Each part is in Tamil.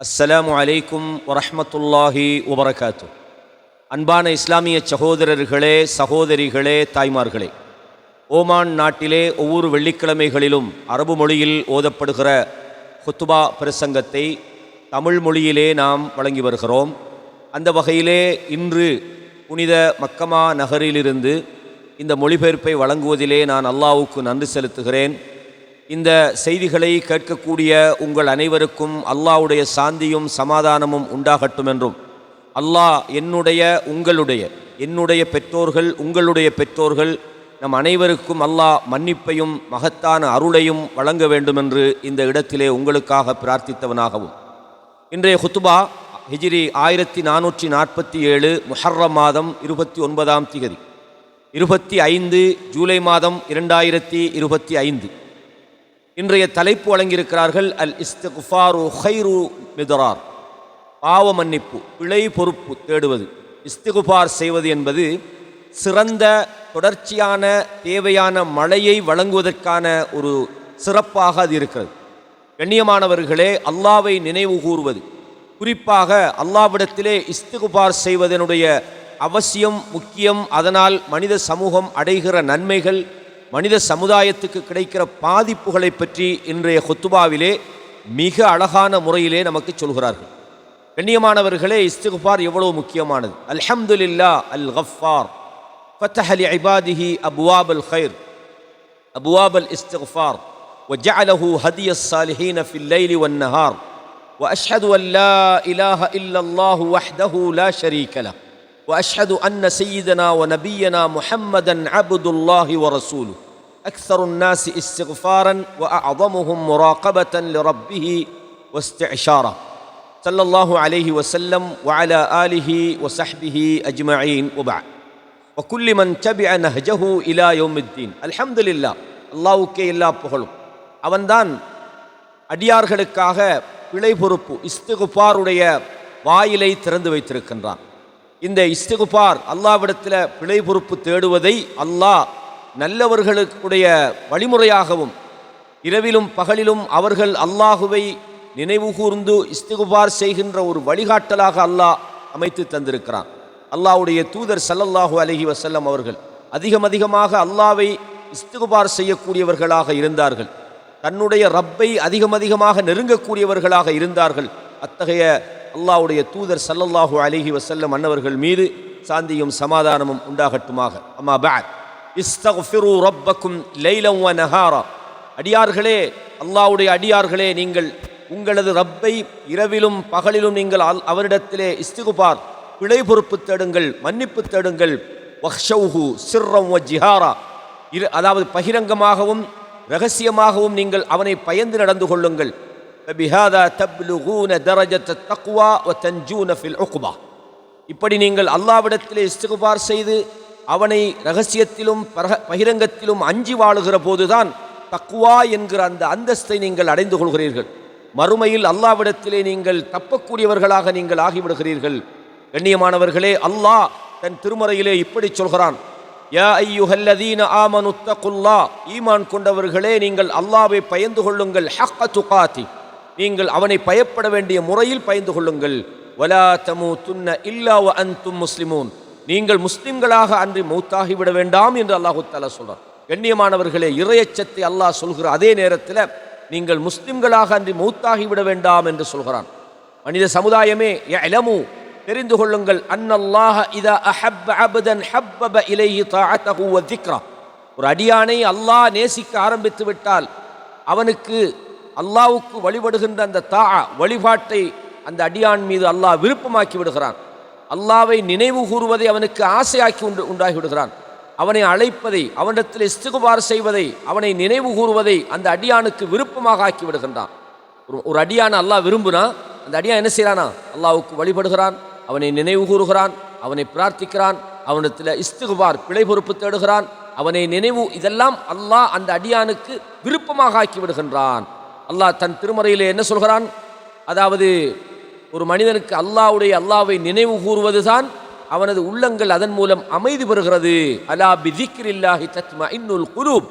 அஸ்ஸலாமு அலைக்கும் வரஹ்மத்துல்லாஹி வபரகாத்து. அன்பான இஸ்லாமிய சகோதரர்களே சகோதரிகளே தாய்மார்களே ஓமான் நாட்டிலே ஒவ்வொரு வெள்ளிக்கிழமைகளிலும் அரபு மொழியில் ஓதப்படுகிற ஹுத்துபா பிரசங்கத்தை தமிழ் மொழியிலே நாம் வழங்கி வருகிறோம். அந்த வகையிலே இன்று புனித மக்கமா நகரிலிருந்து இந்த மொழிபெயர்ப்பை வழங்குவதிலே நான் அல்லாவுக்கு நன்றி செலுத்துகிறேன். இந்த செய்திகளை கேட்கக்கூடிய உங்கள் அனைவருக்கும் அல்லாஹ்வுடைய சாந்தியும் சமாதானமும் உண்டாகட்டும் என்றும். அல்லாஹ் என்னுடைய உங்களுடைய என்னுடைய பெற்றோர்கள் உங்களுடைய பெற்றோர்கள் நம் அனைவருக்கும் அல்லாஹ் மன்னிப்பையும் மகத்தான அருளையும் வழங்க வேண்டும் என்று இந்த இடத்திலே உங்களுக்காக பிரார்த்தித்தவனாகவும். இன்றைய ஹுத்துபா ஹிஜ்ரி ஆயிரத்தி நானூற்றி நாற்பத்தி ஏழு முஹர்ர மாதம் இருபத்தி ஒன்பதாம் திகதி. இருபத்தி ஐந்து ஜூலை மாதம் இரண்டாயிரத்தி இருபத்தி ஐந்து. இன்றைய தலைப்பு வழங்கியிருக்கிறார்கள் அல் இஸ்தகுஃபாரு ஹைரு மிதரார். பாவ மன்னிப்பு பிழை பொறுப்பு தேடுவது. இஸ்திகுபார் செய்வது என்பது சிறந்த தொடர்ச்சியான தேவையான மழையை வழங்குவதற்கான ஒரு சிறப்பாக அது இருக்கிறது. கண்ணியமானவர்களே அல்லாவை நினைவு கூறுவது. குறிப்பாக அல்லாவிடத்திலே இஸ்திகுபார் செய்வதனுடைய அவசியம் முக்கியம். அதனால் மனித சமூகம் அடைகிற நன்மைகள் மனித சமுதாயத்துக்கு கிடைக்கிற பாதிப்புகளை பற்றி இன்றைய ஹொத்துபாவிலே மிக அழகான முறையிலே நமக்கு சொல்கிறார்கள். கண்ணியமானவர்களே இஸ்துகுஃபார் எவ்வளவு முக்கியமானது? அல்ஹம்துலில்லா அல் கஃபார் فتح لعباده أبواب الخير أبواب الاستغفار وجعله هدي الصالحين في الليل والنهار وأشهد أن لا إله إلا الله وحده لا شريك له. وأشهد أن سيدنا ونبينا محمدا عبد الله ورسوله. اكثر الناس استغفارا واعظمهم مراقبه لربه واستعشارا صلى الله عليه وسلم وعلى اله وصحبه اجمعين وبعد وكل من تبع نهجه الى يوم الدين الحمد لله அல்லாவுக்கே எல்லா புகழும் அவன்தான் அடியார்களுக்காக பிழை பொறுப்பு இஸ்திகுபாருடைய வாயிலை திறந்து வைத்திருக்கின்றான் இந்த இஸ்திகுபார் அல்லாவிடத்தில் பிழை பொறுப்பு தேடுவதை அல்லாஹ் நல்லவர்களுடைய வழிமுறையாகவும் இரவிலும் பகலிலும் அவர்கள் அல்லாஹுவை நினைவு கூர்ந்து இஸ்திகுபார் செய்கின்ற ஒரு வழிகாட்டலாக அல்லாஹ் அமைத்து தந்திருக்கிறான். அல்லாஹுடைய தூதர் சல்லல்லாஹு அலஹி வசல்லம் அவர்கள் அதிகம் அதிகமாக அல்லாவை இஸ்திகுபார் செய்யக்கூடியவர்களாக இருந்தார்கள். தன்னுடைய ரப்பை அதிகம் அதிகமாக நெருங்கக்கூடியவர்களாக இருந்தார்கள். அத்தகைய அல்லாவுடைய தூதர் சல்லல்லாஹு அலிஹி வசல்லம் அன்னவர்கள் மீது சாந்தியும் சமாதானமும் உண்டாகட்டுமாக. அம்மா பேட் இஸ்தஃபிரு ரப்பக்கும் லைலம் வ நஹாரா. அடியார்களே அல்லாவுடைய அடியார்களே நீங்கள் உங்களது ரப்பை இரவிலும் பகலிலும் நீங்கள் அல் அவரிடத்திலே இஸ்திகுபார் பிழை பொறுப்பு தேடுங்கள் மன்னிப்பு தேடுங்கள். வஹ்ஷவுஹு சிர்ரம் வ ஜிஹாரா. இரு அதாவது பகிரங்கமாகவும் ரகசியமாகவும் நீங்கள் அவனை பயந்து நடந்து கொள்ளுங்கள். பிஹாதா தப்லுகூன தரஜத் தக்வா ஒ தஞ்சூன ஃபில் உக்பா. இப்படி நீங்கள் அல்லாவிடத்திலே இஸ்திகுபார் செய்து அவனை ரகசியத்திலும் பகிரங்கத்திலும் அஞ்சி வாழுகிற போதுதான் தக்குவா என்கிற அந்த அந்தஸ்தை நீங்கள் அடைந்து கொள்கிறீர்கள். மறுமையில் அல்லாவிடத்திலே நீங்கள் தப்பக்கூடியவர்களாக நீங்கள் ஆகிவிடுகிறீர்கள். கண்ணியமானவர்களே அல்லாஹ் தன் திருமறையிலே இப்படி சொல்கிறான். யா ஐயுஹல்லதீன ஆமனு ஈமான் கொண்டவர்களே நீங்கள் அல்லாவை பயந்து கொள்ளுங்கள். ஹக்க துகாத்தி நீங்கள் அவனை பயப்பட வேண்டிய முறையில் பயந்து கொள்ளுங்கள். வலா தமு துன்ன இல்லா வ அன்தும் முஸ்லிமூன். நீங்கள் முஸ்லிம்களாக அன்றி மௌத்தாகிவிட வேண்டாம் என்று அல்லாஹு தாலா சொல்றார் கண்ணியமானவர்களே இறையச்சத்தை அல்லாஹ் சொல்கிற அதே நேரத்தில் நீங்கள் முஸ்லிம்களாக அன்றி மௌத்தாகிவிட வேண்டாம் என்று சொல்கிறான். மனித சமுதாயமே எலமு தெரிந்து கொள்ளுங்கள் அன்னல்லாஹ இதா அஹப்ப அபதன் ஹப்பப இலைஹி தாஅத்தஹு வ ஒரு அடியானை அல்லாஹ் நேசிக்க ஆரம்பித்து விட்டால் அவனுக்கு அல்லாவுக்கு வழிபடுகின்ற அந்த தா வழிபாட்டை அந்த அடியான் மீது அல்லாஹ் விருப்பமாக்கி விடுகிறான். அல்லாவை நினைவு கூறுவதை அவனுக்கு ஆசையாக்கி உண்டு உண்டாகி விடுகிறான் அவனை அழைப்பதை அவனிடத்தில் இஸ்துகுபார் செய்வதை அவனை நினைவு கூறுவதை அந்த அடியானுக்கு விருப்பமாக ஆக்கி விடுகின்றான் ஒரு ஒரு அடியான அல்லாஹ் விரும்புனா அந்த அடியான் என்ன செய்கிறானா அல்லாவுக்கு வழிபடுகிறான் அவனை நினைவு கூறுகிறான் அவனை பிரார்த்திக்கிறான் அவனிடத்தில் இஸ்துகுபார் பிழை பொறுப்பு தேடுகிறான் அவனை நினைவு இதெல்லாம் அல்லாஹ் அந்த அடியானுக்கு விருப்பமாக ஆக்கி விடுகின்றான் அல்லாஹ் தன் திருமறையில் என்ன சொல்கிறான்? அதாவது ஒரு மனிதனுக்கு அல்லாவுடைய அல்லாவை நினைவு கூறுவதுதான் அவனது உள்ளங்கள் அதன் மூலம் அமைதி பெறுகிறது. அலா பிதிக்ரில்லாஹி தத்மா இன்னுல் குரூப்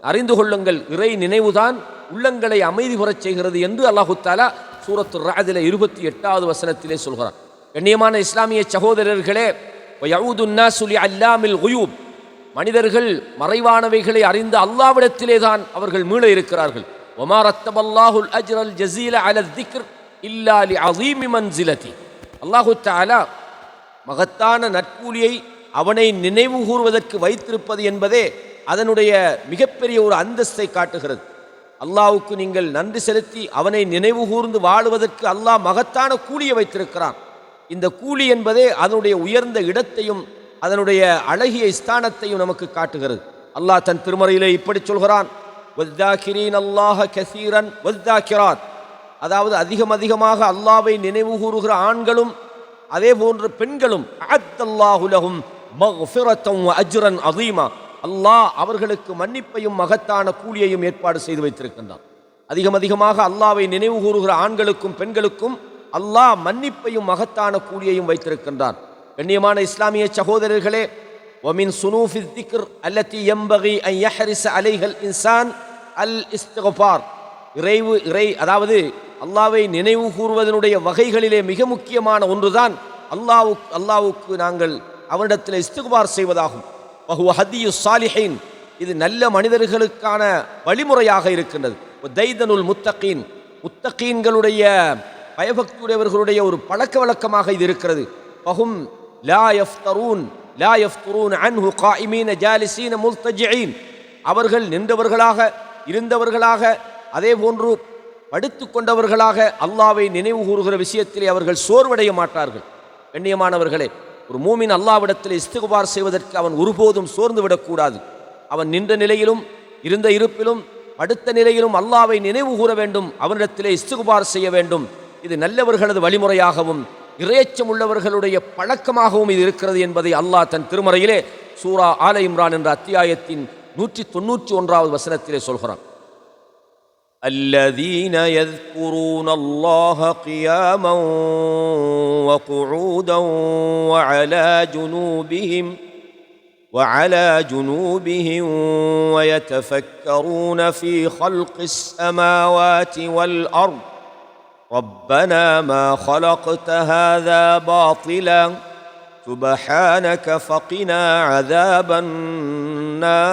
அறிந்து கொள்ளுங்கள் இறை நினைவுதான் உள்ளங்களை அமைதி பெறச் செய்கிறது என்று அல்லாஹு தாலா சூரத்து ராஜில இருபத்தி எட்டாவது வசனத்திலே சொல்கிறான். கண்ணியமான இஸ்லாமிய சகோதரர்களே அல்லாமில் குயூப். மனிதர்கள் மறைவானவைகளை அறிந்த அல்லாவிடத்திலே தான் அவர்கள் மீள இருக்கிறார்கள். ஒமார் அத்தபல்லாஹுல் அஜ்ரல் ஜசீல அல திக்ர். இல்லாலி அசீமி மன்சிலதி அல்லாஹு தாலா மகத்தான நற்கூலியை அவனை நினைவு கூறுவதற்கு வைத்திருப்பது என்பதே அதனுடைய மிகப்பெரிய ஒரு அந்தஸ்தை காட்டுகிறது. அல்லாவுக்கு நீங்கள் நன்றி செலுத்தி அவனை நினைவு கூர்ந்து வாழுவதற்கு அல்லாஹ் மகத்தான கூலியை வைத்திருக்கிறான். இந்த கூலி என்பதே அதனுடைய உயர்ந்த இடத்தையும் அதனுடைய அழகிய ஸ்தானத்தையும் நமக்கு காட்டுகிறது. அல்லாஹ் தன் திருமறையிலே இப்படி சொல்கிறான் வத்தாகிரீன் அல்லாஹ கசீரன் வத்தாக்கிரான் அதாவது அதிகம் அதிகமாக அல்லாவை நினைவு கூறுகிற ஆண்களும் அதே போன்று பெண்களும் அத்தல்லாஹுலகும் அஜுரன் அதீமா அல்லாஹ் அவர்களுக்கு மன்னிப்பையும் மகத்தான கூலியையும் ஏற்பாடு செய்து வைத்திருக்கின்றான். அதிகம் அதிகமாக அல்லாவை நினைவு கூறுகிற ஆண்களுக்கும் பெண்களுக்கும் அல்லாஹ் மன்னிப்பையும் மகத்தான கூலியையும் வைத்திருக்கின்றான். கண்ணியமான இஸ்லாமிய சகோதரர்களே ஒமின் சுனூஃபி திக்ர் அல்லத்தி எம்பகி ஐ யஹரிச அலைகள் இன்சான் அல் இஸ்தகபார் இறைவு இறை அதாவது அல்லாவை நினைவு கூறுவதனுடைய வகைகளிலே மிக முக்கியமான ஒன்றுதான் அல்லாவுக்கு அல்லாவுக்கு நாங்கள் அவனிடத்தில் இஸ்துகுபார் செய்வதாகும். வஹுவ ஹதியு சாலிஹைன் இது நல்ல மனிதர்களுக்கான வழிமுறையாக இருக்கின்றது. தைதனுல் முத்தகீன். முத்தகீன்களுடைய பயபக்தியுடையவர்களுடைய ஒரு பழக்க வழக்கமாக இது இருக்கிறது. பஹும் லா யஃப்தரூன் லா யஃப்துரூன் அன்ஹு காயிமீன ஜாலிசீன முல்தஜிஈன் அவர்கள் நின்றவர்களாக இருந்தவர்களாக அதே போன்று படுத்து கொண்டவர்களாக அல்லாவை நினைவு கூறுகிற விஷயத்திலே அவர்கள் சோர்வடைய மாட்டார்கள். கண்ணியமானவர்களே ஒரு மூமின் அல்லாவிடத்தில் இஸ்துகுபார் செய்வதற்கு அவன் ஒருபோதும் சோர்ந்து விடக்கூடாது. அவன் நின்ற நிலையிலும் இருந்த இருப்பிலும் படுத்த நிலையிலும் அல்லாவை நினைவு கூற வேண்டும். அவனிடத்திலே இஸ்துகுபார் செய்ய வேண்டும். இது நல்லவர்களது வழிமுறையாகவும் இறையச்சம் உள்ளவர்களுடைய பழக்கமாகவும் இது இருக்கிறது என்பதை அல்லாஹ் தன் திருமறையிலே சூரா ஆல இம்ரான் என்ற அத்தியாயத்தின் நூற்றி தொண்ணூற்றி ஒன்றாவது வசனத்திலே சொல்கிறான். الذين يذكرون الله قياما وقعودا وعلى جنوبهم وعلى جنوبهم ويتفكرون في خلق السماوات والأرض. ربنا ما خلقت هذا باطلا سبحانك فقنا عذاب النار.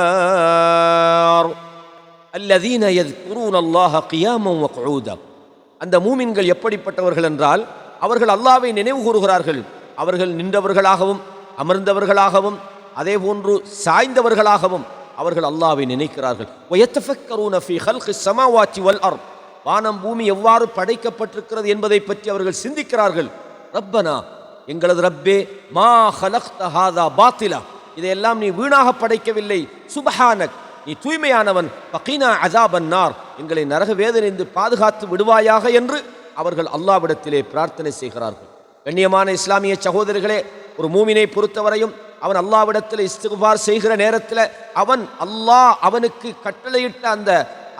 அல்லதீன எத் குருன் அல்லாஹ கியாமம் வக்ரூதம் அந்த மூமின்கள் எப்படிப்பட்டவர்கள் என்றால் அவர்கள் அல்லாவை நினைவு கூறுகிறார்கள். அவர்கள் நின்றவர்களாகவும் அமர்ந்தவர்களாகவும் அதே போன்று சாய்ந்தவர்களாகவும் அவர்கள் அல்லாவை நினைக்கிறார்கள். வானம் பூமி எவ்வாறு படைக்கப்பட்டிருக்கிறது என்பதை பற்றி அவர்கள் சிந்திக்கிறார்கள். ரப்பனா எங்களது ரப்பே மா ஹலக் பாத்திலா. இதையெல்லாம் நீ வீணாக படைக்கவில்லை. சுபஹானக். நீ தூய்மையானவன். பக்கீனா அசாபன்னார் எங்களை நரக வேதனைந்து பாதுகாத்து விடுவாயாக என்று அவர்கள் அல்லாவிடத்திலே பிரார்த்தனை செய்கிறார்கள். கண்ணியமான இஸ்லாமிய சகோதரர்களே ஒரு மூமினை பொறுத்தவரையும் அவன் அல்லாவிடத்தில் இஸ்துகுபார் செய்கிற நேரத்தில் அவன் அல்லாஹ் அவனுக்கு கட்டளையிட்ட அந்த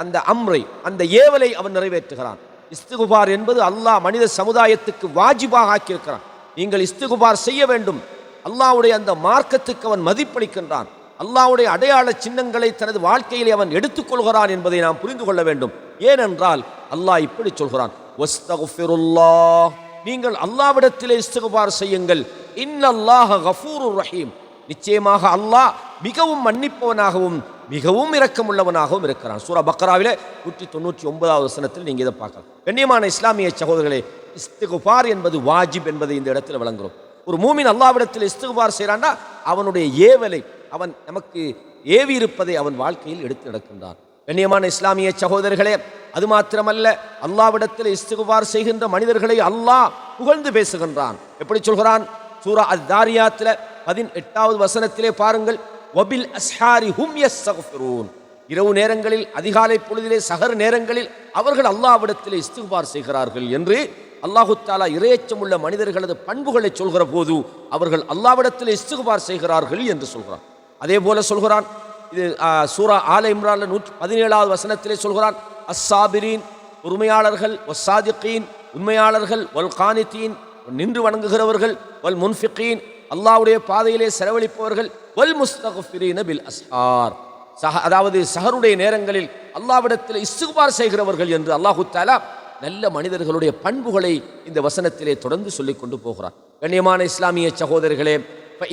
அந்த அம்ரை அந்த ஏவலை அவன் நிறைவேற்றுகிறான். இஸ்துகுபார் என்பது அல்லாஹ் மனித சமுதாயத்துக்கு வாஜிபாக ஆக்கியிருக்கிறான். நீங்கள் இஸ்துகுபார் செய்ய வேண்டும். அல்லாவுடைய அந்த மார்க்கத்துக்கு அவன் மதிப்பளிக்கின்றான். அல்லாவுடைய அடையாள சின்னங்களை தனது வாழ்க்கையிலே அவன் எடுத்துக்கொள்கிறான் என்பதை நாம் புரிந்து கொள்ள வேண்டும். ஏனென்றால் அல்லாஹ் இப்படி சொல்கிறான். நீங்கள் அல்லாவிடத்திலே இஸ்தகுபார் செய்யுங்கள். இன்னல்லாஹ கஃபூருர் ரஹீம். நிச்சயமாக அல்லாஹ் மிகவும் மன்னிப்பவனாகவும் மிகவும் இரக்கமுள்ளவனாகவும் இருக்கிறான். சூரா பக்ராவிலே நூற்றி தொண்ணூற்றி ஒன்பதாவது வசனத்தில் நீங்கள் இதை பார்க்கலாம். கண்ணியமான இஸ்லாமிய சகோதரர்களே இஸ்திகுபார் என்பது வாஜிப் என்பதை இந்த இடத்தில் வழங்குகிறோம் ஒரு மூமின் அல்லாவிடத்தில் இஸ்திகுபார் செய்கிறான்னா அவனுடைய ஏவலை அவன் நமக்கு ஏவி இருப்பதை அவன் வாழ்க்கையில் எடுத்து நடக்கின்றான். கண்ணியமான இஸ்லாமிய சகோதரர்களே அது மாத்திரமல்ல அல்லாவிடத்தில் இஸ்துகுவார் செய்கின்ற மனிதர்களை அல்லாஹ் புகழ்ந்து பேசுகின்றான். எப்படி சொல்கிறான்? சூரா அத் தாரியாத்தில் பதினெட்டாவது வசனத்திலே பாருங்கள் வபில் அஸ்ஹாரி ஹும் யஸ்தக்ஃபிரூன். இரவு நேரங்களில் அதிகாலை பொழுதிலே சகர் நேரங்களில் அவர்கள் அல்லாவிடத்திலே இஸ்துகுபார் செய்கிறார்கள் என்று அல்லாஹு தாலா இரையச்சம் உள்ள மனிதர்களது பண்புகளை சொல்கிற போது அவர்கள் அல்லாவிடத்தில் இஸ்துகுபார் செய்கிறார்கள் என்று சொல்கிறான். அதே போல சொல்கிறான். இது சூரா ஆல இம்ரான் நூற்றி பதினேழாவது வசனத்திலே சொல்கிறான். அஸ்ஸாபிரீன் பொறுமையாளர்கள் ஒசாதிகீன் உண்மையாளர்கள் வல் கானித்தீன் நின்று வணங்குகிறவர்கள் வல் முன்ஃபிக்கீன் அல்லாவுடைய பாதையிலே செலவழிப்பவர்கள் வல் முஸ்தகுஃபிரீன பில் அஸ்ஹார் சஹ அதாவது சஹருடைய நேரங்களில் அல்லாவிடத்தில் இஸ்திகுபார் செய்கிறவர்கள் என்று அல்லாஹு தாலா நல்ல மனிதர்களுடைய பண்புகளை இந்த வசனத்திலே தொடர்ந்து சொல்லிக் கொண்டு போகிறார் கண்ணியமான இஸ்லாமிய சகோதரர்களே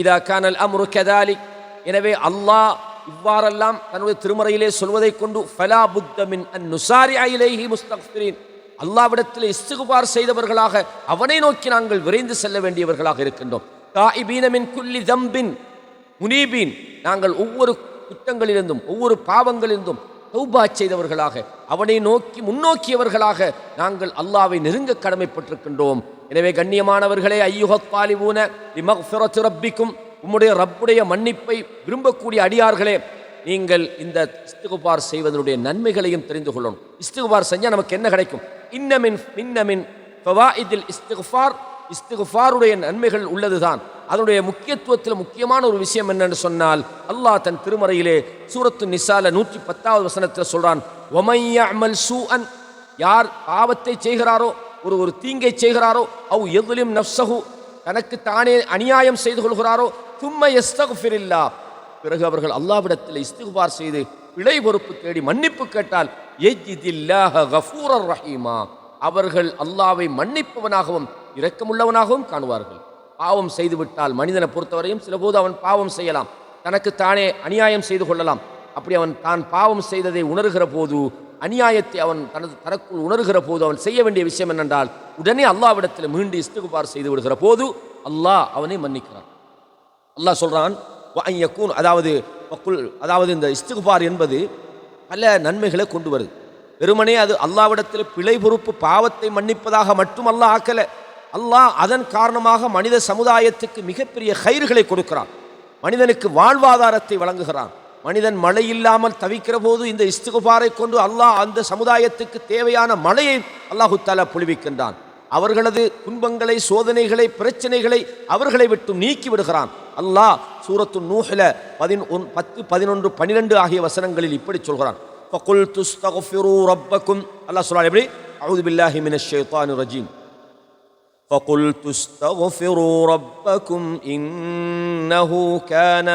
இதா கானல் அம்ரு கதாலிக் எனவே அல்லாஹ் இவ்வாறெல்லாம் தன்னுடைய திருமறையிலே சொல்வதைக் கொண்டு ஃபலா புத்தமின் அன் நுசாரி ஐலேஹி முஸ்தக்ஃபிரீன். அல்லாவிடத்தில் இஸ்துகுபார் செய்தவர்களாக அவனை நோக்கி நாங்கள் விரைந்து செல்ல வேண்டியவர்களாக இருக்கின்றோம். தாயிபீனமின் குல்லி தம்பின் முனீபீன். நாங்கள் ஒவ்வொரு குற்றங்களிலிருந்தும் ஒவ்வொரு பாவங்களிலிருந்தும் தௌபா செய்தவர்களாக அவனை நோக்கி முன்னோக்கியவர்களாக நாங்கள் அல்லாவை நெருங்க கடமைப்பட்டிருக்கின்றோம். எனவே கண்ணியமானவர்களே ஐயுகத் பாலிபூன ரப்பிக்கும். உம்முடைய ரப்புடைய மன்னிப்பை விரும்பக்கூடிய அடியார்களே நீங்கள் இந்த இஸ்துகுபார் செய்வதனுடைய நன்மைகளையும் தெரிந்து கொள்ளணும். இஸ்துகுபார் செஞ்சால் நமக்கு என்ன கிடைக்கும்? இன்னமின் மின்னமின் இதில் இஸ்துகுஃபார் இஸ்துகுஃபாருடைய நன்மைகள் உள்ளதுதான். அதனுடைய முக்கியத்துவத்தில் முக்கியமான ஒரு விஷயம் என்னன்னு சொன்னால் அல்லாஹ் தன் திருமறையிலே சூரத்து நிசால நூற்றி பத்தாவது வசனத்தில் சொல்கிறான் வொமைய அமல் சூ சூஅன் யார் பாவத்தை செய்கிறாரோ ஒரு ஒரு தீங்கை செய்கிறாரோ அவ் எதுலிம் நப்சஹு தனக்கு தானே அநியாயம் செய்து கொள்கிறாரோ தும்மை எஸ்தகுஃபிரில்லா. பிறகு அவர்கள் அல்லாவிடத்தில் இஸ்திகுபார் செய்து பிழை பொறுப்பு தேடி மன்னிப்பு கேட்டால் எஜ்ஜிதில்லாஹ கஃபூரர் ரஹீமா. அவர்கள் அல்லாவை மன்னிப்பவனாகவும் இரக்கமுள்ளவனாகவும் காணுவார்கள். பாவம் செய்துவிட்டால் மனிதனை பொறுத்தவரையும் சிலபோது அவன் பாவம் செய்யலாம். தனக்கு தானே அநியாயம் செய்து கொள்ளலாம். அப்படி அவன் தான் பாவம் செய்ததை உணர்கிற போது அநியாயத்தை அவன் தனது தனக்குள் உணர்கிற போது அவன் செய்ய வேண்டிய விஷயம் என்னென்றால் உடனே அல்லாவிடத்தில் மீண்டு இஸ்துகுபார் செய்து விடுகிற போது அல்லாஹ் அவனை மன்னிக்கிறான். அல்லாஹ் சொல்கிறான் யக்கூன் அதாவது மக்குள் அதாவது இந்த இஸ்துகுபார் என்பது பல நன்மைகளை கொண்டு வருது. வெறுமனே அது அல்லாவிடத்தில் பிழை பொறுப்பு பாவத்தை மன்னிப்பதாக மட்டும் அல்லாஹ் ஆக்கல. அல்லாஹ் அதன் காரணமாக மனித சமுதாயத்துக்கு மிகப்பெரிய கயிறுகளை கொடுக்கிறான். மனிதனுக்கு வாழ்வாதாரத்தை வழங்குகிறான். மனிதன் மழை இல்லாமல் தவிக்கிற போது இந்த இஸ்துகுபாரை கொண்டு அல்லாஹ் அந்த சமுதாயத்துக்கு தேவையான மழையை அல்லாஹு புழுவிக்கின்றான் அவர்களது துன்பங்களை சோதனைகளை பிரச்சனைகளை அவர்களை விட்டு நீக்கி விடுகிறான். அல்லாஹ் சூரத்து நூஹில பதின் ஒன் பத்து பதினொன்று பன்னிரெண்டு ஆகிய வசனங்களில் இப்படி சொல்கிறான். ஃபகுல் துஸ்தகுஃபிரு ரப்பக்கும் அல்லாஹ் சொல்றான் எப்படி? அவுது பில்லாஹி மினஷ் ஷைத்தானிர் ரஜீம் ஃபகுல் துஸ்தகுஃபிரு ரப்பக்கும் இன்னஹு கான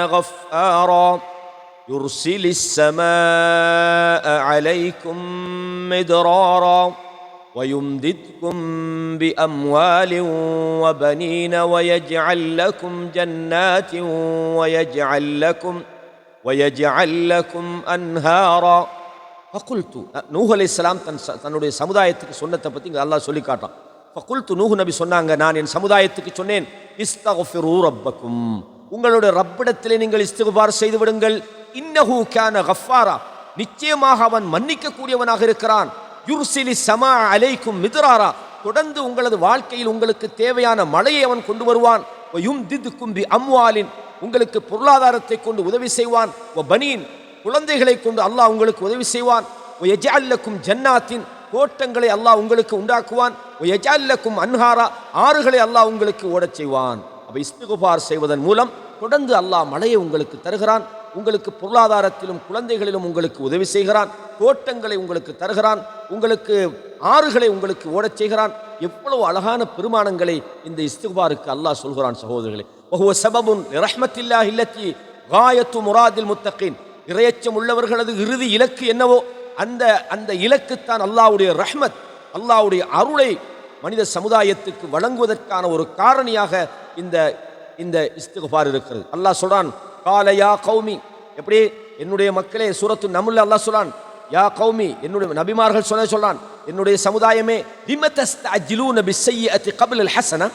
يرسل السماء عليكم مدرارا ويمددكم باموال وبنين ويجعل لكم جنات ويجعل لكم ويجعل لكم انهارا فقلت நூஹ் அலைஹிஸ்ஸலாம் தன் ச- தன்னுடைய சமுதாயத்துக்கு சொன்னதை பற்றி இங்கே அல்லாஹ் சொல்லி காட்டான் ஃபகுல்து நூஹ் நபி சொன்னாங்க நான் என் சமுதாயத்துக்கு சொன்னேன் இஸ்தகுஃபிரு ரப்பக்கும் உங்களுடைய ரப்பிடத்திலே நீங்கள் இஸ்திகுபார் செய்து விடுங்கள் இன்னஹு கான கஃபாரா. நிச்சயமாக அவன் மன்னிக்கக்கூடியவனாக இருக்கிறான். யுர்சிலி சமா அலைக்கும் மிதுராரா. தொடர்ந்து உங்களது வாழ்க்கையில் உங்களுக்கு தேவையான மழையை அவன் கொண்டு வருவான். யும் திது கும்பி அம்வாலின். உங்களுக்கு பொருளாதாரத்தை கொண்டு உதவி செய்வான். ஒ பனியின் குழந்தைகளை கொண்டு அல்லாஹ் உங்களுக்கு உதவி செய்வான். ஒ எஜால்லக்கும் ஜன்னாத்தின். கோட்டங்களை அல்லாஹ் உங்களுக்கு உண்டாக்குவான். ஒ எஜால்லக்கும் அன்ஹாரா. ஆறுகளை அல்லாஹ் உங்களுக்கு ஓடச் செய்வான். அப்ப இஸ்திகுபார் செய்வதன் மூலம் தொடர்ந்து அல்லாஹ் மழையை உங்களுக்கு தருகிறான். உங்களுக்கு பொருளாதாரத்திலும் குழந்தைகளிலும் உங்களுக்கு உதவி செய்கிறான். தோட்டங்களை உங்களுக்கு தருகிறான். உங்களுக்கு ஆறுகளை உங்களுக்கு ஓடச் செய்கிறான். எவ்வளவு அழகான பெருமானங்களை இந்த இஸ்திகுபாருக்கு அல்லாஹ் சொல்கிறான் சகோதரர்களே. ஒவ்வொரு சபபுன் ரஹ்மத்தில்லா இல்லத்தி காயத்து முராதில் முத்தகின். இறையச்சம் உள்ளவர்களது இறுதி இலக்கு என்னவோ? அந்த அந்த இலக்குத்தான் அல்லாஹ்வுடைய ரஹ்மத். அல்லாஹ்வுடைய அருளை மனித சமுதாயத்துக்கு வழங்குவதற்கான ஒரு காரணியாக இந்த இந்த இஸ்திகுபார் இருக்கிறது. அல்லாஹ் சொல்றான் கால யா கௌமி எப்படி? என்னுடைய மக்களே சூரத்து நமுல்ல அல்லாஹ் சொல்லான் யா கௌமி என்னுடைய நபிமார்கள் சொல்ல சொல்றான் என்னுடைய சமுதாயமே லிமதஸ்தஅஜிலூன பிஸ்ஸய்யிஅத்தி கப்ல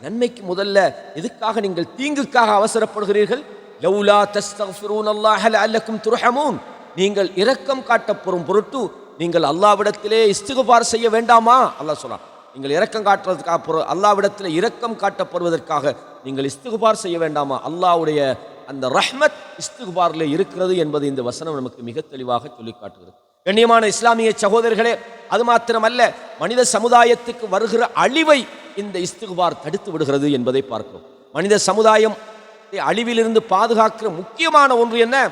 நன்மைக்கு முதல்ல எதுக்காக நீங்கள் தீங்குக்காக அவசரப்படுகிறீர்கள்? லௌலா தஸ்தக்ஃபிரூன் அல்லாஹ் அல்லக்கும் துர்ஹமூன். நீங்கள் இரக்கம் காட்டப்படும் பொருட்டு நீங்கள் அல்லாவிடத்திலே இஸ்திகுபார் செய்ய வேண்டாமா? அல்லாஹ் சொல்லான் நீங்கள் இரக்கம் காட்டுறதுக்காக பொரு- அல்லாவிடத்தில் இரக்கம் காட்டப்படுவதற்காக நீங்கள் இஸ்திகுபார் செய்ய வேண்டாமா? அல்லாவுடைய அந்த ரஹ்மத் இஸ்துகுபாரில் இருக்கிறது என்பது இந்த வசனம் நமக்கு மிக தெளிவாக சொல்லி காட்டுகிறது. கண்ணியமான இஸ்லாமிய சகோதரர்களே அது மாத்திரமல்ல மனித சமுதாயத்துக்கு வருகிற அழிவை இந்த இஸ்துகுபார் தடுத்து விடுகிறது என்பதை பார்க்கிறோம். மனித சமுதாயம் அழிவிலிருந்து பாதுகாக்கிற முக்கியமான ஒன்று என்ன?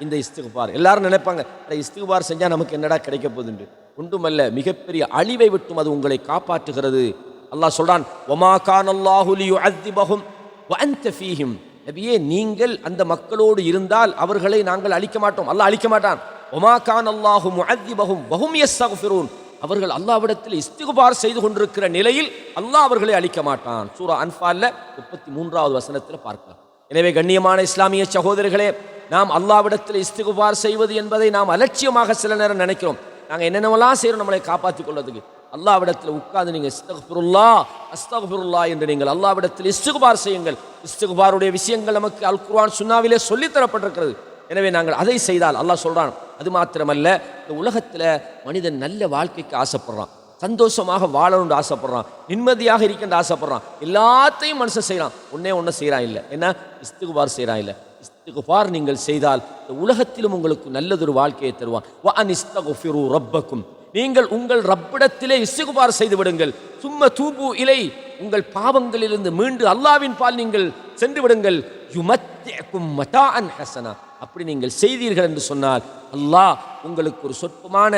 இந்த இஸ்துகுபார். எல்லாரும் நினைப்பாங்க "அட, செஞ்சால் நமக்கு என்னடா கிடைக்க போகுதுன்று ஒன்றுமல்ல மிகப்பெரிய அழிவை விட்டும் அது உங்களை காப்பாற்றுகிறது. அல்லாஹ் சொல்றான் ஒமா கான் அல்லாஹுலி லியுஅத்திபஹும் வஅன்த ஃபீஹிம் நபியே நீங்கள் அந்த மக்களோடு இருந்தால் அவர்களை நாங்கள் அழிக்க மாட்டோம். அல்லாஹ் அழிக்க மாட்டான். ஒமா கான் அல்லாஹும் அதிபகும் வஹும் சகுஃபிரூன் அவர்கள் அல்லாவிடத்தில் இஸ்திகுபார் செய்து கொண்டிருக்கிற நிலையில் அல்லாஹ் அவர்களை அழிக்க மாட்டான். சூரா அன்பால்ல முப்பத்தி மூன்றாவது வசனத்தில் பார்க்கலாம். எனவே கண்ணியமான இஸ்லாமிய சகோதரர்களே நாம் அல்லாவிடத்தில் இஸ்திகுபார் செய்வது என்பதை நாம் அலட்சியமாக சில நேரம் நினைக்கிறோம். நாங்கள் என்னென்னவெல்லாம் செய்கிறோம் நம்மளை காப்பாற்றிக் கொள்வதுக்கு அல்லாவிடத்தில் உட்கார்ந்து நீங்கள் இஸ்தகுல்லா அஸ்தகுல்லா என்று நீங்கள் அல்லாவிடத்தில் இஸ்துகுபார் செய்யுங்கள். இஸ்துகுபாருடைய விஷயங்கள் நமக்கு அல் குர்வான் சுன்னாவிலே சொல்லித்தரப்பட்டிருக்கிறது எனவே நாங்கள் அதை செய்தால் அல்லாஹ் சொல்கிறான் அது மாத்திரமல்ல இந்த உலகத்தில் மனிதன் நல்ல வாழ்க்கைக்கு ஆசைப்படுறான். சந்தோஷமாக வாழணும்னு ஆசைப்படுறான். நிம்மதியாக இருக்கின்ற ஆசைப்படுறான். எல்லாத்தையும் மனுஷன் செய்கிறான் ஒன்றே ஒன்று செய்கிறான் இல்லை. என்ன? இஸ்துகுபார் செய்கிறான் இல்லை. இஸ்திகுஃபார் நீங்கள் செய்தால் இந்த உலகத்திலும் உங்களுக்கு நல்லதொரு வாழ்க்கையை தருவான். வ அன் இஸ்தகுஃபிரு ரப்பக்கும். நீங்கள் உங்கள் ரப்பிடத்திலே இஸ்திகுபார் செய்து விடுங்கள். சும்ம தூபு இலை. உங்கள் பாவங்களிலிருந்து மீண்டு அல்லாவின் பால் நீங்கள் சென்று விடுங்கள். யுமத்தேக்கும் மதா அன் ஹசனா. அப்படி நீங்கள் செய்தீர்கள் என்று சொன்னால் அல்லாஹ் உங்களுக்கு ஒரு சொற்பமான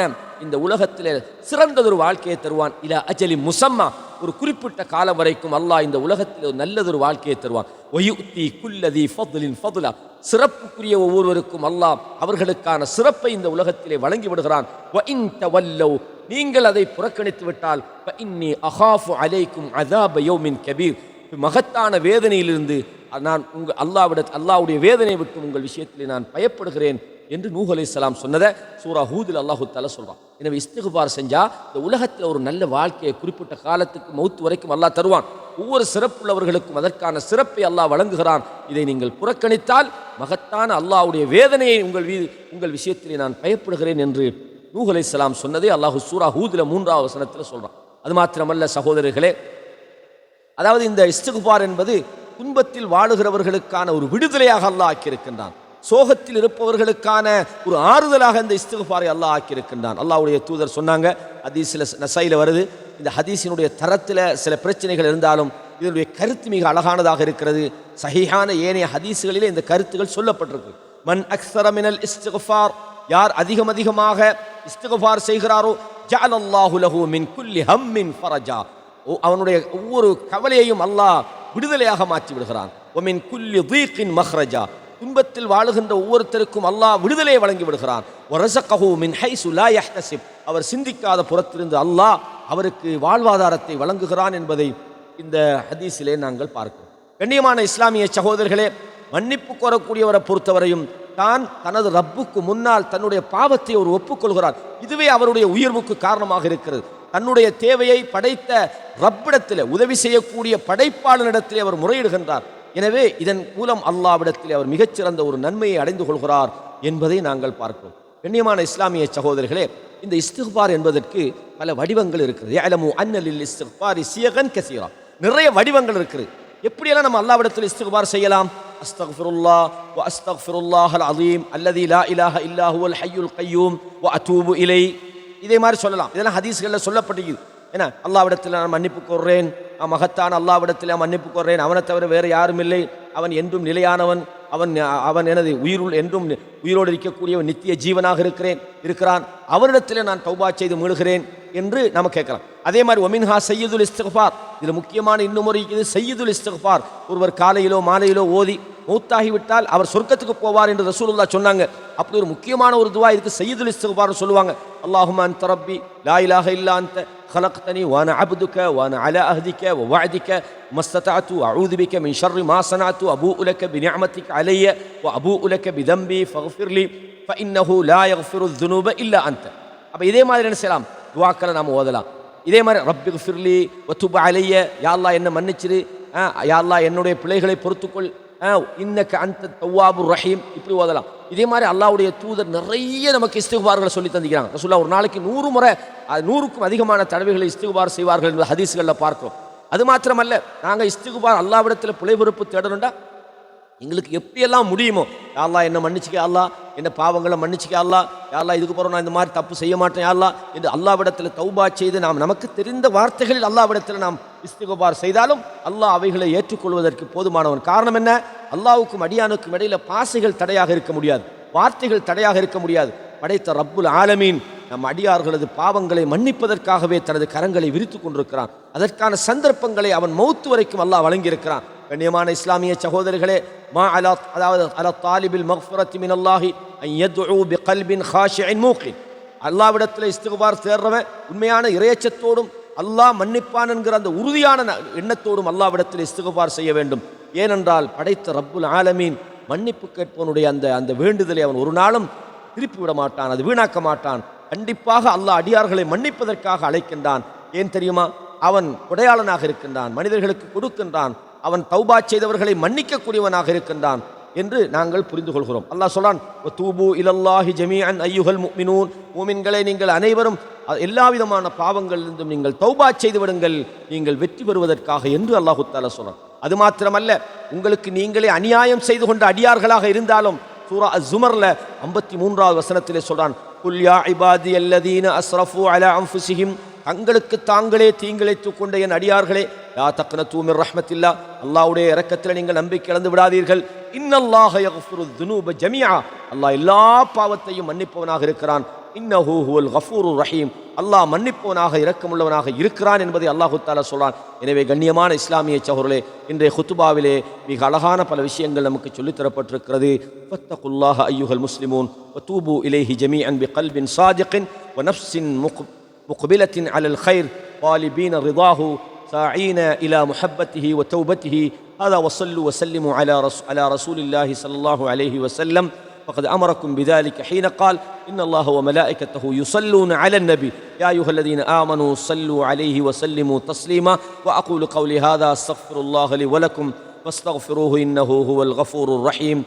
இந்த உலகத்தில் சிறந்ததொரு வாழ்க்கையை தருவான். இல அஜலி முசம்மா. ஒரு குறிப்பிட்ட காலம் வரைக்கும் அல்லாஹ் இந்த உலகத்தில் ஒரு நல்லதொரு வாழ்க்கையை தருவான். ஒயுத்தி குல்லதி ஃபதுலின் ஃபதுலா. சிறப்புக்குரிய ஒவ்வொருவருக்கும் அல்லாஹ் அவர்களுக்கான சிறப்பை இந்த உலகத்திலே வழங்கி விடுகிறான். நீங்கள் அதை புறக்கணித்து விட்டால் இன்னி அஹாஃபு அலைக்கும் அதாப கபீர். மகத்தான வேதனையிலிருந்து நான் உங்கள் அல்லாவிட அல்லாவுடைய வேதனை விட்டு உங்கள் விஷயத்தில் நான் பயப்படுகிறேன். என்று நூஹ் அலைஹிஸ்ஸலாம் சொன்னதை சூரா ஹூதில் அல்லாஹு தஆலா சொல்கிறான் எனவே இஸ்திகுபார் செஞ்சால் இந்த உலகத்தில் ஒரு நல்ல வாழ்க்கையை குறிப்பிட்ட காலத்துக்கு மௌத்து வரைக்கும் அல்லாஹ் தருவான். ஒவ்வொரு சிறப்புள்ளவர்களுக்கும் அதற்கான சிறப்பை அல்லாஹ் வழங்குகிறான். இதை நீங்கள் புறக்கணித்தால் மகத்தான அல்லாஹ்வுடைய வேதனையை உங்கள் வீ உங்கள் விஷயத்திலே நான் பயப்படுகிறேன் என்று நூஹ் அலைஹிஸ்ஸலாம் சொன்னதை அல்லாஹு சூரா ஹூதில் மூன்றாவது வசனத்தில் சொல்கிறான் அது மாத்திரமல்ல சகோதரர்களே அதாவது இந்த இஸ்திகுபார் என்பது துன்பத்தில் வாழுகிறவர்களுக்கான ஒரு விடுதலையாக அல்லாஹ் ஆக்கியிருக்கின்றான். சோகத்தில் இருப்பவர்களுக்கான ஒரு ஆறுதலாக இந்த இஸ்திகுஃபாரை அல்லாஹ் ஆக்கியிருக்கின்றான். அல்லாவுடைய தூதர் சொன்னாங்க ஹதீஸில் நசையில் வருது இந்த ஹதீஸினுடைய தரத்தில் சில பிரச்சனைகள் இருந்தாலும் இதனுடைய கருத்து மிக அழகானதாக இருக்கிறது. சகிஹான ஏனைய ஹதீஸுகளிலே இந்த கருத்துகள் சொல்லப்பட்டிருக்கு. மன் அக்ஸரமினல் இஸ்திகுஃபார் யார் அதிகம் அதிகமாக இஸ்திகுஃபார் செய்கிறாரோ ஜஅலல்லாஹு லஹு மின் குல்லி ஹம்மின் ஃபரஜா. அவனுடைய ஒவ்வொரு கவலையையும் அல்லாஹ் விடுதலையாக மாற்றி விடுகிறான் ஒமின் குல்லி தீக்கின் மஹ்ரஜா துன்பத்தில் வாழுகின்ற ஒவ்வொருத்தருக்கும் அல்லாஹ் விடுதலையை வழங்கி விடுகிறான். மின் அவர் சிந்திக்காத புறத்திலிருந்து அல்லாஹ் அவருக்கு வாழ்வாதாரத்தை வழங்குகிறான் என்பதை இந்த ஹதீஸிலே நாங்கள் பார்க்கிறோம். கண்ணியமான இஸ்லாமிய சகோதரர்களே மன்னிப்பு கோரக்கூடியவரை பொறுத்தவரையும் தான் தனது ரப்புக்கு முன்னால் தன்னுடைய பாவத்தை அவர் ஒப்புக்கொள்கிறார். இதுவே அவருடைய உயர்வுக்கு காரணமாக இருக்கிறது. தன்னுடைய தேவையை படைத்த ரப்பிடத்தில் உதவி செய்யக்கூடிய படைப்பாளனிடத்திலே அவர் முறையிடுகின்றார். எனவே இதன் மூலம் அல்லாவிடத்தில் அவர் மிகச்சிறந்த ஒரு நன்மையை அடைந்து கொள்கிறார் என்பதை நாங்கள் பார்க்கிறோம். கண்ணியமான இஸ்லாமிய சகோதரர்களே இந்த இஸ்திஃபார் என்பதற்கு பல வடிவங்கள் இருக்குது ஏலமு அன்னலில் இஸ்திக்பாரி சியகன் கசீரா. நிறைய வடிவங்கள் இருக்குது. எப்படியெல்லாம் நம்ம அல்லாவிடத்தில் இஸ்திஃபார் செய்யலாம்? அஸ்தக்ஃபிருல்லா வ அஸ்தக்ஃபிருல்லாஹல் அலீம் அல்லதி லா இலாஹ இல்லாஹுவல் ஹையுல் ஹய்யுல் கய்யூம் வ அதூபு இலை. இதே மாதிரி சொல்லலாம். இதெல்லாம் ஹதீஸ்களில் சொல்லப்பட்டிருக்குது. ஏன்னா அல்லாவிடத்தில் நான் மன்னிப்பு கோர்றேன். மகத்தான் அல்லாவிடத்தில் மன்னிப்பு கோர்றேன். அவனை தவிர வேறு யாரும் இல்லை. அவன் என்றும் நிலையானவன். அவன் அவன் எனது உயிருள் என்றும் உயிரோடு இருக்கக்கூடியவன் நித்திய ஜீவனாக இருக்கிறேன் இருக்கிறான். அவனிடத்தில் நான் தௌபா செய்து மீழுகிறேன் என்று நம்ம கேட்கலாம். அதே மாதிரி ஒமின்ஹா சையதுல் இஸ்தகபார் இதில் முக்கியமான இன்னும் ஒரு இருக்குது சையதுல் இஸ்தகபார் ஒருவர் காலையிலோ மாலையிலோ ஓதி மூத்தாகிவிட்டால் அவர் சொர்க்கத்துக்கு போவார் என்று ரசூலுல்லா சொன்னாங்க. அப்படி ஒரு முக்கியமான ஒரு துவா இதுக்கு சையதுல் இஸ்திக்பார் சொல்லுவாங்க அல்லாஹும அன்த ரப்பி லா இலாஹ இல்லா அன்த خلقتني وانا عبدك وانا على عهدك ووعدك ما استطعت واعوذ بك من شر ما صنعت ابوء لك بنعمتك علي وابوء لك بذنبي فاغفر لي فانه لا يغفر الذنوب الا انت அப்ப இதே மாதிரி என்ன செய்யலாம் துவாக்களை நாம ஓதலாம் இதே மாதிரி ரப்பி ஃபிர்லி வத்துப அலைய யா அல்லாஹ் என்ன மன்னிச்சிரு ஆ, யா அல்லாஹ் என்னுடைய பிள்ளைகளை பொறுத்துக்கொள் ஆ, இன்னக்கு அந்த தவ்வாபு ரஹீம். இப்படி ஓதலாம். இதே மாதிரி அல்லாவுடைய தூதர் நிறைய நமக்கு இஸ்திகுபார்களை சொல்லி தந்திக்கிறாங்க ரசூல்லா ஒரு நாளைக்கு நூறு முறை அது நூறுக்கும் அதிகமான தடவைகளை இஸ்திகுபார் செய்வார்கள் என்பது ஹதீஸ்களில் பார்க்கிறோம். அது மாத்திரமல்ல நாங்கள் இஸ்திகுபார் அல்லாவிடத்தில் பிழை தேடணுண்டா எங்களுக்கு எப்படியெல்லாம் முடியுமோ யாரா என்னை என்ன மன்னிச்சுக்க என்ன பாவங்களை மன்னிச்சுக்க அல்லா யாரா இதுக்கு போகிறோம் நான் இந்த மாதிரி தப்பு செய்ய மாட்டேன் யாரா அல்லாஹ் என்று அல்லாவிடத்தில் தௌபா செய்து நாம் நமக்கு தெரிந்த வார்த்தைகளில் அல்லாவிடத்தில் நாம் இஸ்திகோபார் செய்தாலும் அல்லாஹ் அவைகளை ஏற்றுக்கொள்வதற்கு போதுமானவன். காரணம் என்ன? அல்லாவுக்கும் அடியானுக்கும் இடையில பாசைகள் தடையாக இருக்க முடியாது. வார்த்தைகள் தடையாக இருக்க முடியாது. படைத்த ரப்புல் ஆலமீன் நம் அடியார்களது பாவங்களை மன்னிப்பதற்காகவே தனது கரங்களை விரித்து கொண்டிருக்கிறான். அதற்கான சந்தர்ப்பங்களை அவன் மௌத்து வரைக்கும் அல்லாஹ் வழங்கியிருக்கிறான். கண்ணியமான இஸ்லாமிய சகோதரர்களே மா அலா அதாவது அல தாலிபில் மக்ஃபரத்தி மின் அல்லாஹி அன் கல்பின் பிகல்பின் ஹாஷிஇன் மூகின் அல்லாவிடத்தில் இஸ்துகுபார் தேர்றவன் உண்மையான இறையச்சத்தோடும் அல்லாஹ் மன்னிப்பான் என்கிற அந்த உறுதியான எண்ணத்தோடும் அல்லாவிடத்தில் இஸ்துகுபார் செய்ய வேண்டும். ஏனென்றால் படைத்த ரப்புல் ஆலமீன் மன்னிப்பு கேட்பவனுடைய அந்த அந்த வேண்டுதலை அவன் ஒரு நாளும் திருப்பி விட மாட்டான் அது வீணாக்க மாட்டான். கண்டிப்பாக அல்லாஹ் அடியார்களை மன்னிப்பதற்காக அழைக்கின்றான். ஏன் தெரியுமா? அவன் கொடையாளனாக இருக்கின்றான் மனிதர்களுக்கு கொடுக்கின்றான். அவன் தௌபா செய்தவர்களை மன்னிக்கக்கூடியவனாக இருக்கின்றான் என்று நாங்கள் புரிந்து கொள்கிறோம் அல்லாஹ் சொல்றான் தூபு இலல்லாஹி ஜமீஅன் ஐயுகல் முக்மினூன் மூமின்களை நீங்கள் அனைவரும் எல்லா விதமான பாவங்களிலிருந்தும் நீங்கள் தௌபா செய்து விடுங்கள் நீங்கள் வெற்றி பெறுவதற்காக என்று அல்லாஹு தாலா சொல்றான். அது மாத்திரமல்ல உங்களுக்கு நீங்களே அநியாயம் செய்து கொண்ட அடியார்களாக இருந்தாலும் சூரா அசுமர்ல ஐம்பத்தி மூன்றாவது வசனத்திலே சொல்றான் குல்யா இபாதி அல்லதீன அஸ்ரஃபு அலா அம்ஃபுசிஹிம் தங்களுக்கு தாங்களே தீங்கிழைத்துக் கொண்ட என் அடியார்களே யா தக்கன தூமிர் ரஹ்மத்தில்லா அல்லாவுடைய இறக்கத்தில் நீங்கள் நம்பிக்கை இழந்து விடாதீர்கள். இன்னல்லாஹ யஃபுரு துனூப ஜமியா அல்லாஹ் எல்லா பாவத்தையும் மன்னிப்பவனாக இருக்கிறான். இன்னஹூ ஹுல் கஃபூரு ரஹீம் அல்லாஹ் மன்னிப்பவனாக இறக்கமுள்ளவனாக இருக்கிறான் என்பதை அல்லாஹு தாலா சொல்றான். எனவே கண்ணியமான இஸ்லாமிய சகோர்களே இன்றைய ஹுத்துபாவிலே மிக அழகான பல விஷயங்கள் நமக்கு சொல்லித்தரப்பட்டிருக்கிறது ஃபத்தகுல்லாஹ ஐயுகல் முஸ்லிமூன் தூபு இலேஹி ஜமி அன்பி கல்பின் சாதிகின் வ நஃப்சின் முக் مقبلة على الخير طالبين رضاه ساعين إلى محبته وتوبته هذا وصلوا وسلموا على رسول, على رسول الله صلى الله عليه وسلم فقد أمركم بذلك حين قال إن الله وملائكته يصلون على النبي يا أيها الذين آمنوا صلوا عليه وسلموا تسليما وأقول قولي هذا أستغفر الله لي ولكم فاستغفروه إنه هو الغفور الرحيم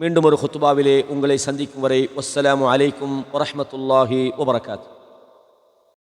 மீண்டும் ஒரு குத்துபாவிலே உங்களை சந்திக்கும் வரை வஸ்ஸலாமு அலைக்கும் வரஹ்மத்துல்லாஹி வபரகாத்து